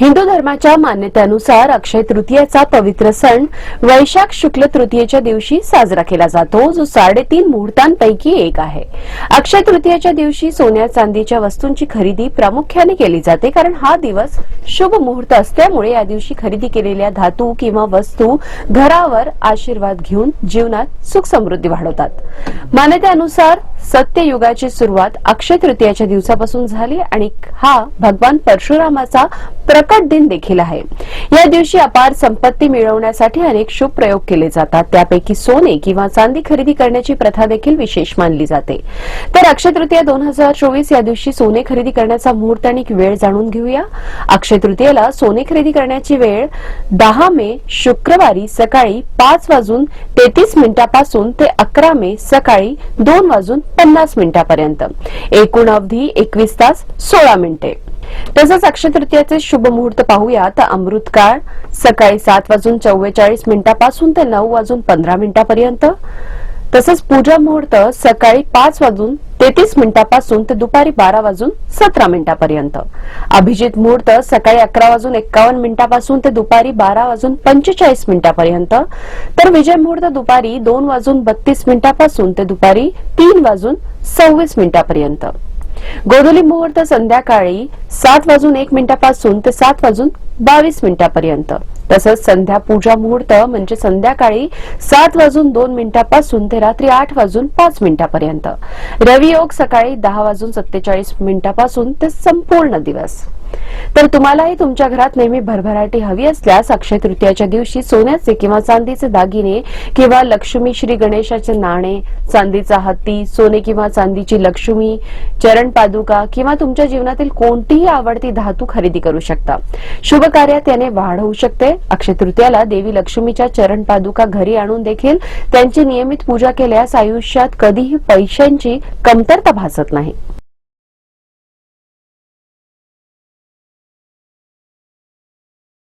हिंदू धर्माच्या मान्यतेनुसार अक्षय तृतीयेचा पवित्र सण वैशाख शुक्ल तृतीयेच्या दिवशी साजरा केला जातो जो साडेतीन मुहूर्तांपैकी एक आहे. अक्षय तृतीयेच्या दिवशी सोन्या चांदीच्या वस्तूंची खरेदी प्रामुख्याने केली जाते कारण हा दिवस शुभ मुहूर्त असल्यामुळे या दिवशी खरेदी केलेल्या धातू किंवा वस्तू घरावर आशीर्वाद घेऊन जीवनात सुख समृद्धी वाढवतात. मान्यतेनुसार सत्ययुगाची सुरुवात अक्षय तृतीयाच्या दिवसापासून झाली आणि हा भगवान परशुरामाचा प्रकट दिन देखील आहे. या दिवशी अपार संपत्ती मिळवण्यासाठी अनेक शुभ प्रयोग केले जातात. त्यापैकी सोने किंवा चांदी खरेदी करण्याची प्रथा देखील विशेष मानली जाते. तर अक्षय तृतीया दोन हजार चोवीस या दिवशी सोने खरेदी करण्याचा मुहूर्त आणि वेळ जाणून घेऊया. अक्षय तृतीयेला सोने खरेदी करण्याची वेळ दहा मे शुक्रवारी सकाळी पाच वाजून तेहतीस मिनिटापासून ते अकरा मे सकाळी दोन वाजून पन्नास मिनिटापर्यंत. एकूण अवधी एकवीस तास सोळा मिनिटे. तसंच अक्षय तृतीयाचे शुभ मुहूर्त पाहूया तर अमृतकाळ सकाळी सात वाजून चव्वेचाळीस मिनिटापासून ते नऊ वाजून पंधरा मिनिटापर्यंत. तसंच पूजा मुहूर्त सकाळी पाच वाजून तेहतीस मिनिटापासून ते दुपारी बारा वाजून सतरा मिनिटापर्यंत. अभिजित मुहूर्त सकाळी अकरा वाजून एक्कावन्न मिनिटापासून ते दुपारी बारा वाजून पंचेचाळीस मिनिटापर्यंत. तर विजय मुहूर्त दुपारी दोन वाजून बत्तीस मिनिटापासून ते दुपारी तीन वाजून सव्वीस मिनिटापर्यंत. गोधुली मुहूर्त संध्याकाळी सात वाजून एक मिनिटापासून ते सात वाजून बावीस मिनिटापर्यंत. तसंच संध्या पूजा मुहूर्त म्हणजे संध्याकाळी सात वाजून दोन मिनिटापासून ते रात्री आठ वाजून पाच मिनिटापर्यंत. रवियोग सकाळी दहा वाजून सत्तेचाळीस मिनिटापासून ते संपूर्ण दिवस. तर तुम्हालाही तुमच्या घरात नेहमी भरभराटी हवी असल्यास अक्षय तृतीयाच्या दिवशी सोन्याचे किंवा चांदीचे दागिने किंवा लक्ष्मी श्री गणेशाचे नाणे चांदीचा हत्ती सोने किंवा चांदीची लक्ष्मी चरण पादुका किंवा तुमच्या जीवनातील कोणतीही आवडती धातू खरेदी करू शकता. शुभ कार्यात याने वाढ होऊ शकते. अक्षय तृतीयाला देवी लक्ष्मीच्या चरण पादुका घरी आणून देखील त्यांची नियमित पूजा केल्यास आयुष्यात कधीही पैशांची कमतरता भासत नाही.